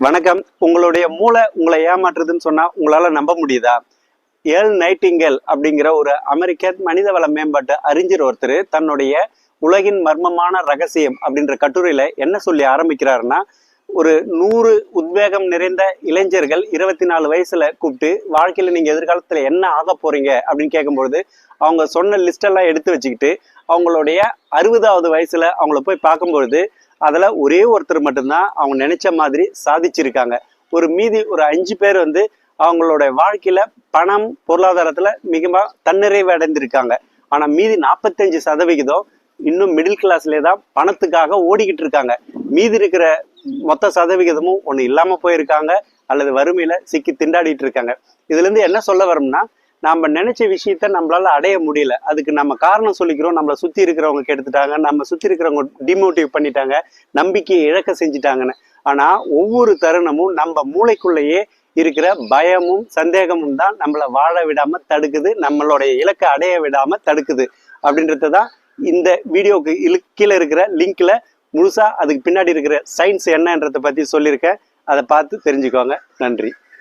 வணக்கம். உங்களுடைய மூளை உங்களை ஏமாற்றுதுன்னு சொன்னா உங்களால நம்ப முடியுதா? ஏல் நைட்டிங்கல் அப்படிங்கிற ஒரு அமெரிக்க மனிதவள மேம்பாட்டு அறிஞர் ஒருத்தர் தன்னுடைய உலகின் மர்மமான ரகசியம் அப்படின்ற கட்டுரையில என்ன சொல்லி ஆரம்பிக்கிறாருன்னா ஒரு நூறு உத்வேகம் நிறைந்த இளைஞர்கள் இருபத்தி நாலு வயசுல கூப்பிட்டு வாழ்க்கையில நீங்க எதிர்காலத்துல என்ன ஆக போறீங்க? அப்படின்னு கேட்கும்பொழுது அவங்க சொன்ன லிஸ்ட் எல்லாம் எடுத்து வச்சுக்கிட்டு அவங்களுடைய அறுபதாவது வயசுல அவங்கள போய் பார்க்கும்பொழுது அதுல ஒரே ஒருத்தர் மட்டும்தான் அவங்க நினைச்ச மாதிரி சாதிச்சிருக்காங்க. ஒரு மீதி ஒரு அஞ்சு பேர் வந்து அவங்களோட வாழ்க்கையில பணம் பொருளாதாரத்துல மிக தன்னிறைவு அடைந்திருக்காங்க ஆனா மீதி நாற்பத்தஞ்சு சதவிகிதம் இன்னும் மிடில் கிளாஸ்லேயே தான் பணத்துக்காக ஓடிக்கிட்டு இருக்காங்க. மீதி இருக்கிற மொத்த சதவிகிதமும் ஒன்று இல்லாம போயிருக்காங்க. அல்லது வறுமையில சிக்கி திண்டாடிட்டு இருக்காங்க. இதுல இருந்து என்ன சொல்ல வரோம்னா நம்ம நினைச்ச விஷயத்த நம்மளால அடைய முடியல. அதுக்கு நம்ம காரணம் சொல்லிக்கிறோம். நம்மளை சுத்தி இருக்கிறவங்க கெடுத்துட்டாங்க. நம்ம சுத்தி இருக்கிறவங்க டிமோட்டிவ் பண்ணிட்டாங்க. நம்பிக்கையை இழக்க செஞ்சுட்டாங்கன்னு. ஆனா ஒவ்வொரு தருணமும் நம்ம மூளைக்குள்ளேயே இருக்கிற பயமும் சந்தேகமும் தான் நம்மளை வாழ விடாம தடுக்குது. நம்மளுடைய இலக்கை அடைய விடாம தடுக்குது. அப்படின்றத தான் இந்த வீடியோக்கு இழு கீழே இருக்கிற லிங்க்ல முழுசா அதுக்கு பின்னாடி இருக்கிற சயின்ஸ் என்னன்றதை பத்தி சொல்லியிருக்கேன். அதை பார்த்து தெரிஞ்சுக்கோங்க. நன்றி.